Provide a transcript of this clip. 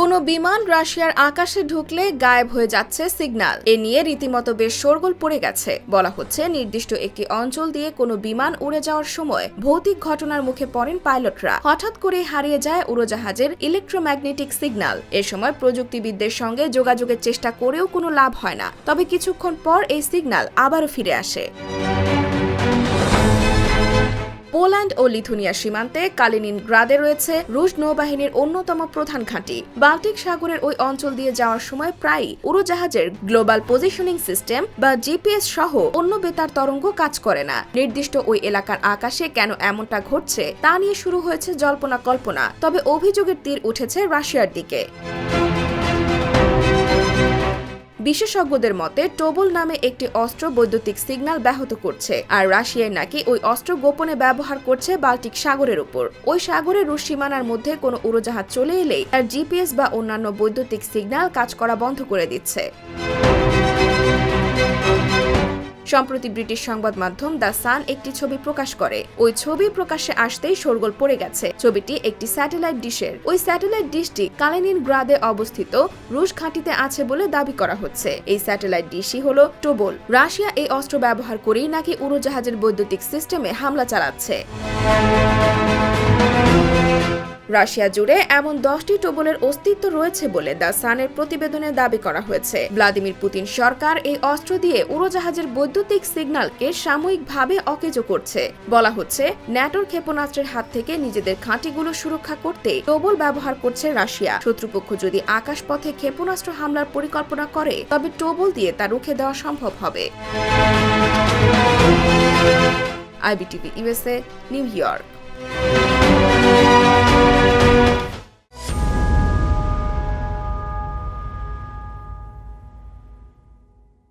কোনো বিমান রাশিয়ার আকাশে ঢুকলে গায়েব হয়ে যাচ্ছে সিগন্যাল। এ নিয়ে রীতিমতো বেশ শোরগোল পড়ে গেছে। বলা হচ্ছে, নির্দিষ্ট একটি অঞ্চল দিয়ে কোনো বিমান উড়ে যাওয়ার সময় ভৌতিক ঘটনার মুখে পড়েন পাইলটরা। হঠাৎ করে হারিয়ে যায় উড়োজাহাজের ইলেকট্রোম্যাগনেটিক সিগন্যাল। এ সময় প্রযুক্তিবিদদের সঙ্গে যোগাযোগের চেষ্টা করেও কোনো লাভ হয় না। তবে কিছুক্ষণ পর এই সিগন্যাল আবারও ফিরে আসে। পোল্যান্ড ও লিথুনিয়া সীমান্তে কালিনিন গ্রাদে রয়েছে রুশ নৌবাহিনীর অন্যতম প্রধান ঘাঁটি। বাল্টিক সাগরের ওই অঞ্চল দিয়ে যাওয়ার সময় প্রায়ই উড়োজাহাজের গ্লোবাল পজিশনিং সিস্টেম বা জিপিএস সহ অন্য বেতার তরঙ্গ কাজ করে না। নির্দিষ্ট ওই এলাকার আকাশে কেন এমনটা ঘটছে তা নিয়ে শুরু হয়েছে জল্পনা কল্পনা তবে অভিযোগের তীর উঠেছে রাশিয়ার দিকে। বিশেষজ্ঞদের মতে, টোবল নামে একটি অস্ত্র বৈদ্যুতিক সিগন্যাল ব্যাহত করছে, আর রাশিয়ায় নাকি ওই অস্ত্র গোপনে ব্যবহার করছে বাল্টিক সাগরের উপর। ওই সাগরের রুশ সীমানার মধ্যে কোনো উড়োজাহাজ চলে এলেই তার জিপিএস বা অন্যান্য বৈদ্যুতিক সিগন্যাল কাজ করা বন্ধ করে দিচ্ছে। সম্প্রতি ব্রিটিশ সংবাদ মাধ্যম দ্য সান একটি ছবি প্রকাশ করে। ওই ছবি প্রকাশ্যে আসতেই শোরগোল পড়ে গেছে। ছবিটি একটি স্যাটেলাইট ডিশের। ওই স্যাটেলাইট ডিশটি কালেনিন গ্রাদে অবস্থিত। রুশ ঘাঁটিতে আছে বলে দাবি করা হচ্ছে। এই স্যাটেলাইট ডিশই হলো টোবল। রাশিয়া এই অস্ত্র ব্যবহার করেই নাকি উড়োজাহাজের বৈদ্যুতিক সিস্টেমে হামলা চালাচ্ছে। রাশিয়া জুড়ে এমন দশটি টোবলের অস্তিত্ব রয়েছে বলে দ্য সানের প্রতিবেদনে দাবি করা হয়েছে। ভ্লাদিমির পুতিন সরকার এই অস্ত্র দিয়ে উড়োজাহাজের বৈদ্যুতিক সিগন্যালকে সাময়িকভাবে অকেজো করছে। বলা হচ্ছে, ন্যাটোর ক্ষেপণাস্ত্রের হাত থেকে নিজেদের ঘাঁটিগুলো সুরক্ষা করতে টোবল ব্যবহার করছে রাশিয়া। শত্রুপক্ষ যদি আকাশপথে ক্ষেপণাস্ত্র হামলার পরিকল্পনা করে, তবে টোবল দিয়ে তা রুখে দেওয়া সম্ভব হবে। IBTV USA New York.